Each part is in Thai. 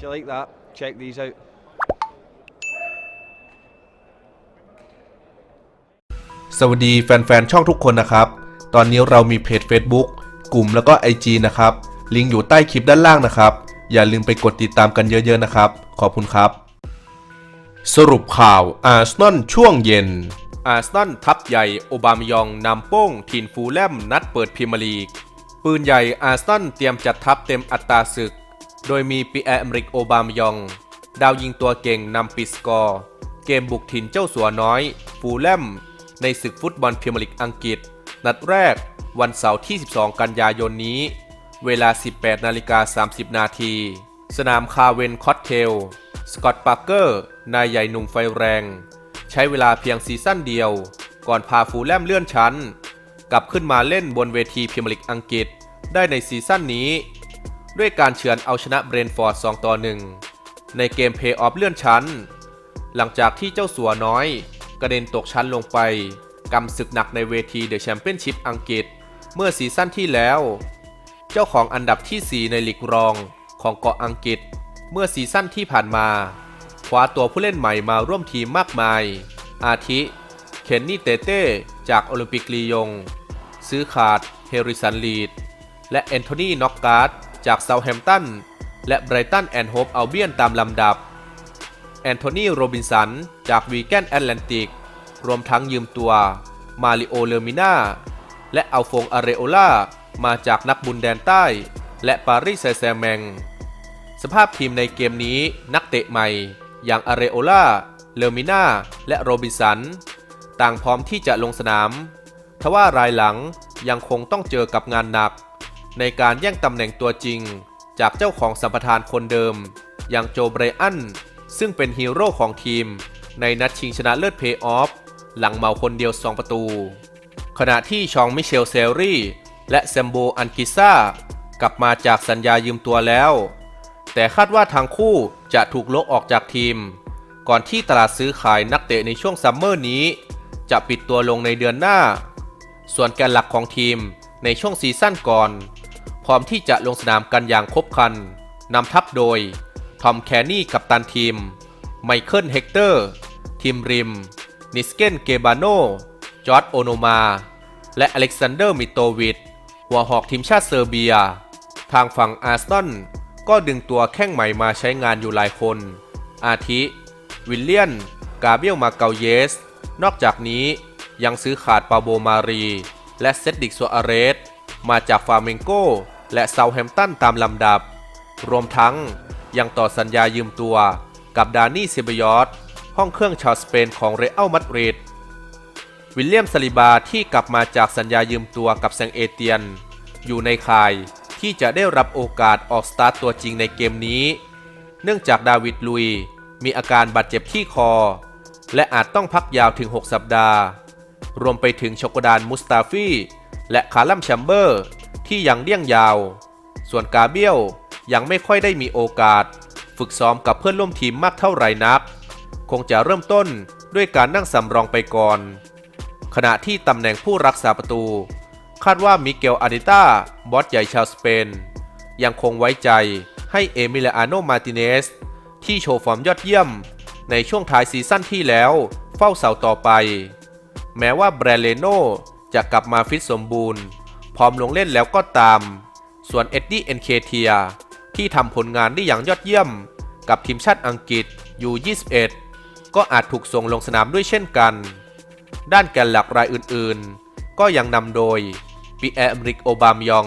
If you like that, check these out. สวัสดีแฟนๆ ช่องทุกคนนะครับ ตอนนี้เรามีเพจ Facebook กลุ่มแล้วก็ IG นะครับ ลิงก์อยู่ใต้คลิปด้านล่างนะครับ อย่าลืมไปกดติดตามกันเยอะๆนะครับ ขอบคุณครับ สรุปข่าวอาร์เซนอลช่วงเย็น อาร์เซนอลทัพใหญ่โอบามายองนำโป้งทีนฟูลแลมนัดเปิดพรีเมียร์ลีก ปืนใหญ่อาร์เซนอลเตรียมจัดทัพเต็มอัตราศึก โดยมีปีแอร์อเมริกโอบามยอง ดาวยิงตัวเก่งนำปิสกอร์ เกมบุกถิ่นเจ้าสัวน้อย ฟูลแลม ในศึกฟุตบอลพรีเมียร์ลีกอังกฤษ นัดแรกวันเสาร์ที่ 12 กันยายนนี้ เวลา 18 นาฬิกา 30 นาที สนามคาเวนคอตเทล สกอตปาร์เกอร์ นายใหญ่หนุ่มไฟแรง ใช้เวลาเพียงซีซั่นเดียว ก่อนพาฟูลแลมเลื่อนชั้น กลับขึ้นมาเล่นบนเวทีพรีเมียร์ลีกอังกฤษ ได้ในซีซั่นนี้ ด้วยการเฉือนเอาชนะเบรนฟอร์ด 2 ต่อ 1 ในเกมเพย์ออฟเลื่อนชั้น หลังจากที่เจ้าสัวน้อย กระเด็นตกชั้นลงไปกำศึกหนักในเวทีเดอะแชมเปี้ยนชิพอังกฤษ เมื่อซีซั่นที่แล้ว เจ้าของอันดับที่ 4 ในลีกรองของเกาะอังกฤษ เมื่อซีซั่นที่ผ่านมาคว้าตัวผู้เล่นใหม่มาร่วมทีมมากมาย อาทิ เคนนี่เตเต้ จากโอลิมปิกลียง ซื้อขาด เฮริสันลีด และแอนโทนีน็อกการ์ด จากเซาแฮมป์ตันและไบรตันแอนด์โฮปอัลเบียนตามลำดับ แอนโทนีโรบินสัน จากวีแกนแอตแลนติก รวมทั้งยืมตัว มาริโอเลมิน่า และอัลฟงอาเรโอล่า มาจากนักบุญแดนใต้ และปารีสแซแซแมง สภาพทีมในเกมนี้นักเตะใหม่ อย่างอาเรโอล่า เลมิน่า และโรบินสัน ต่างพร้อมที่จะลงสนาม ทว่ารายหลังยังคงต้องเจอกับงานหนัก ในการแย่งตำแหน่งตัวจริง จากเจ้าของสัมปทานคนเดิม อย่างโจไบรอัน ซึ่งเป็นฮีโร่ของทีม ในนัดชิงชนะเลิศเพย์ออฟ หลังเมาคนเดียว 2 ประตู ขณะที่ชองมิเชลเซลรี่และแซมโบอันกิซ่ากลับมาจากสัญญายืมตัวแล้ว แต่คาดว่าทั้งคู่จะถูกลกออกจากทีม ก่อนที่ตลาดซื้อขายนักเตะในช่วงซัมเมอร์นี้ จะปิดตัวลงในเดือนหน้า ส่วนแกนหลักของทีมในช่วงซีซั่นก่อน ร้อมที่จะลงสนามกันอย่างครบคันนำทัพโดย ทอมแคนนี่กับตันทีม ไมเคิลเฮกเตอร์ ทีมริม นิสเกนเกบาโน จอร์ดโอนมา และอเล็กซานเดอร์มิโตวิดหัวหอกทีมชาติเซอร์เบีย ทางฝั่งอาร์เซนก็ดึงตัวแข้งใหม่มาใช้งานอยู่หลายคน อาทิ วิลเลียน กาเบียลมาเกาเยส นอกจากนี้ยังซื้อขาดปาโบมารี และเซดดิกโซอาเรส มาจากฟาเมงโก และเซาแฮมป์ตันตามลำดับ รวมทั้งยังต่อสัญญายืมตัวกับดานี่เซเบยอสห้องเครื่องชาวสเปนของเรอัลมาดริดวิลเลียมสลิบาที่กลับมาจากสัญญายืมตัวกับแซงเอเตียน อยู่ในข่ายที่จะได้รับโอกาสออกสตาร์ตตัวจริงในเกมนี้ เนื่องจากดาวิดลุยมีอาการบาดเจ็บที่คอ และอาจต้องพักยาวถึง 6 สัปดาห์ รวมไปถึงชกดานมุสตาฟีและคาลัมแชมเบอร์ ที่ยังเลี่ยงยาว ส่วนกาเบียลยังไม่ค่อยได้มีโอกาส ฝึกซ้อมกับเพื่อนร่วมทีมมากเท่าไรนัก คงจะเริ่มต้นด้วยการนั่งสำรองไปก่อน ขณะที่ตำแหน่งผู้รักษาประตู คาดว่ามิเกลอาดิต้าบอสใหญ่ชาวสเปน ยังคงไว้ใจให้เอมิเลอาโนมาติเนสที่โชว์ฟอร์มยอดเยี่ยม ในช่วงท้ายซีซั่นที่แล้ว เฝ้าเสาต่อไป แม้ว่าแบรเลโนจะกลับมาฟิตสมบูรณ์ อมลงเล่นแล้วก็ตาม ส่วนเอ็ดดี้เอ็นเคเทียที่ทำผลงานได้อย่างยอดเยี่ยม กับทีมชาติอังกฤษอยู่21ก็อาจถูกส่งลงสนามด้วยเช่นกัน ด้านแกนหลักรายอื่นๆ ก็ยังนำโดยปีแอร์อเมริกโอบามยอง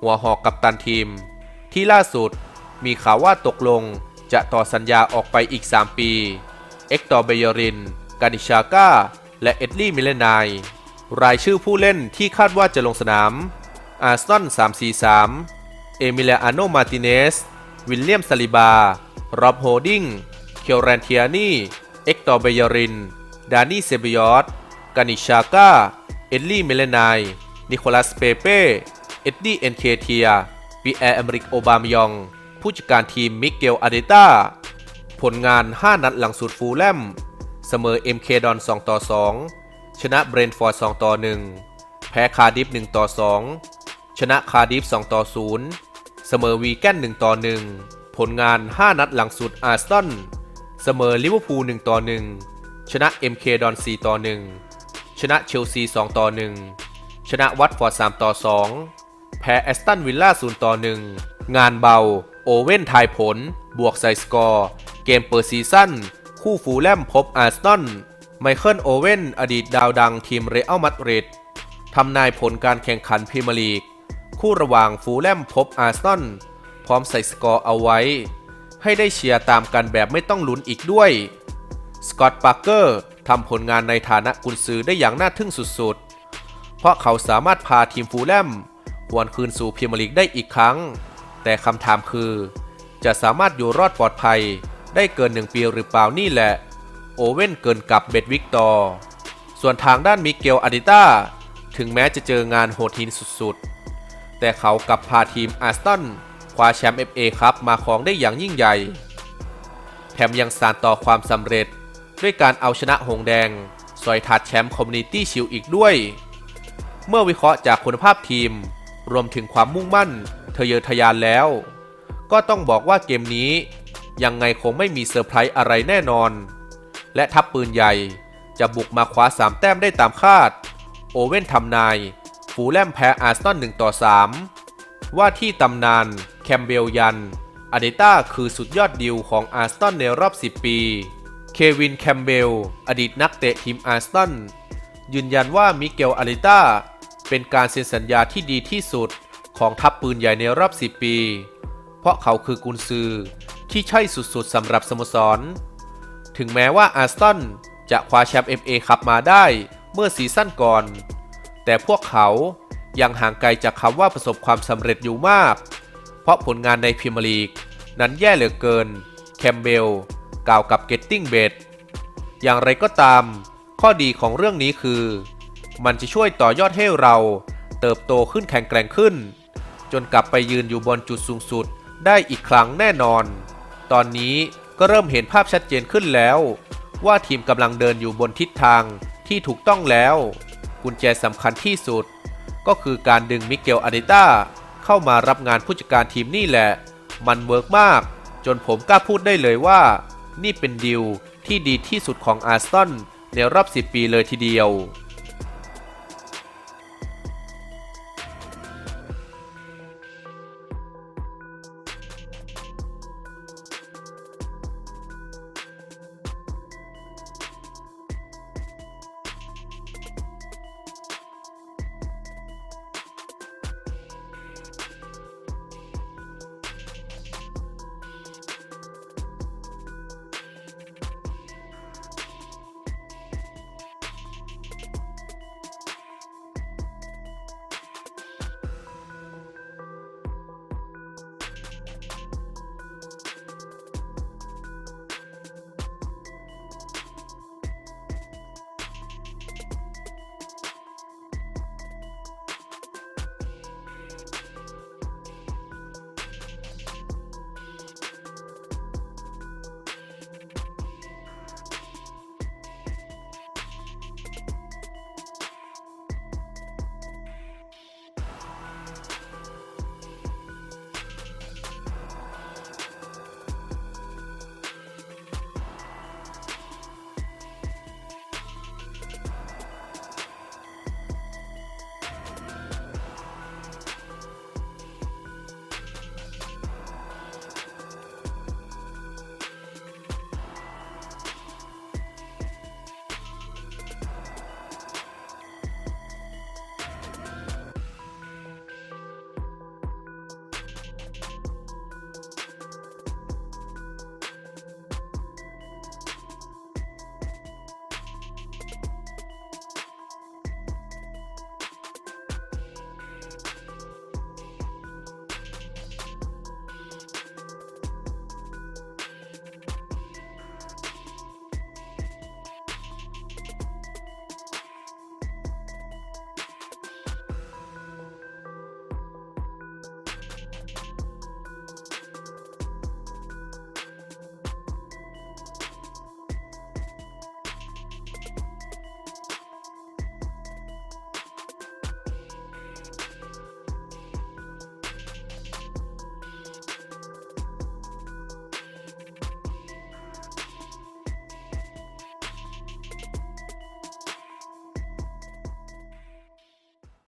หัวหอกกัปตันทีม ที่ล่าสุดมีข่าวว่าตกลงจะต่อสัญญาออกไปอีก 3 ปี เอ็กตอร์เบยริน กานิชาก้า และเอ็ดลี่มิเลนาย รายชื่อผู้เล่นที่คาดว่าจะลงสนาม อาร์ซนอล343 เอมิเลอาโน มาติเนส วิลเลียมซาลิบาร็อบโฮดิงเคียวแรนเทียนีเอ็กตอร์เบยริน ดานี่เซบิยอสกานิชาก้า เอ็ดลี่มิเลนาย นิโคลัส เปเป้ เอ็ดดี้ เอ็นเคเทียปีแอร์อเมริก โอบามยอง ผู้จัดการทีม มิเกล อาเดต้า ผลงาน 5 นัดหลังสุดฟูลแลม เสมอ MK ดอน 2 ต่อ 2 ชนะเบรนฟอร์ด2ต่อ1 แพ้คาร์ดิฟ1ต่อ 2 ชนะคาร์ดิฟ2ต่อ 0 เสมอวีแกน1ต่อ 1ผผลงาน 5 นัดหลังสุดอาร์เซนเสมอลิเวอร์พูล1ต่อ 1 ชนะ MK ดอน4ต่อ 1 ชนะเชลซี2ต่อ 1 ชนะวัตฟอร์ด3ต่อ 2 แพ้แอสตันวิลล่า0ต่อ 1 งานเบา โอเว่นทายผล บวกใส่สกอร์ เกมเปิดซีซั่นคู่ฟูลแลมพบอาร์เซน ไมเคิลโอเว่นอดีตดาวดังทีมเรอัลมาดริดทำนายผลการแข่งขันพรีเมียร์ลีก คู่ระหว่างฟูลแลมพบอาร์ซนอลพร้อมใส่สกอร์เอาไว้ ให้ได้เชียร์ตามกันแบบไม่ต้องลุ้นอีกด้วย สกอตต์ปาร์เกอร์ทำผลงานในฐานะกุนซือได้อย่างน่าทึ่งสุดๆ เพราะเขาสามารถพาทีมฟูลแลมหวนคืนสู่พรีเมียร์ลีกได้อีกครั้ง แต่คำถามคือ จะสามารถอยู่รอดปลอดภัยได้เกินหนึ่งปีหรือเปล่านี่แหละ โอเว่นเกินกับเบดวิกตอร์ ส่วนทางด้านมิเกลอาดิต้า ถึงแม้จะเจองานโหดหินสุดๆ แต่เขากลับพาทีมอาร์เซนคว้าแชมป์ FA ครับมาครองได้อย่างยิ่งใหญ่ แถมยังสานต่อความสำเร็จด้วยการเอาชนะหงแดงสอยถาดแชมป์คอมมูนิตี้ชิลอีกด้วย เมื่อวิเคราะห์จากคุณภาพทีม รวมถึงความมุ่งมั่นทะเยอทะยานแล้ว ก็ต้องบอกว่าเกมนี้ ยังไงคงไม่มีเซอร์ไพรส์อะไรแน่นอน และทัพปืนใหญ่ จะบุกมาคว้า 3 แต้มได้ตามคาด โอเว่นทำนาย ฟูแลมแพ้อาร์เซนอล1ต่อ 3 ว่าที่ตำนาน แคมเบลยันอาเดต้าคือสุดยอดดิวของอาร์เซนอลในรอบ 10 ปี เควินแคมเบล อดีตนักเตะทีมอาร์เซนอลยืนยันว่ามิเกลอาเดต้าเป็นการเซ็นสัญญาที่ดีที่สุดของทัพปืนใหญ่ในรอบ 10 ปี เพราะเขาคือกุนซือที่ใช่สุดๆสำหรับสโมสร ถึงแม้ว่าอาร์เซนอลจะคว้าแชมป์ FA คัพมาได้เมื่อซีซั่นก่อน แต่พวกเขายังห่างไกลจากคำว่าประสบความสำเร็จอยู่มาก เพราะผลงานในพรีเมียร์ลีก นั้นแย่เหลือเกิน แคมเบลกล่าวกับเกตติ้งเบดอย่างไรก็ตาม ข้อดีของเรื่องนี้คือ มันจะช่วยต่อยอดให้เราเติบโตขึ้นแข็งแกร่งขึ้น จนกลับไปยืนอยู่บนจุดสูงสุดได้อีกครั้งแน่นอน ตอนนี้ ก็เริ่มเห็นภาพชัดเจนขึ้นแล้ว ว่าทีมกำลังเดินอยู่บนทิศทางที่ถูกต้องแล้ว กุญแจสำคัญที่สุด ก็คือการดึงมิเกลอาเดต้าเข้ามารับงานผู้จัดการทีมนี่แหละ มันเวิร์กมาก จนผมกล้าพูดได้เลยว่า นี่เป็นดีลที่ดีที่สุดของอาร์เซนในรอบ 10 ปีเลยทีเดียว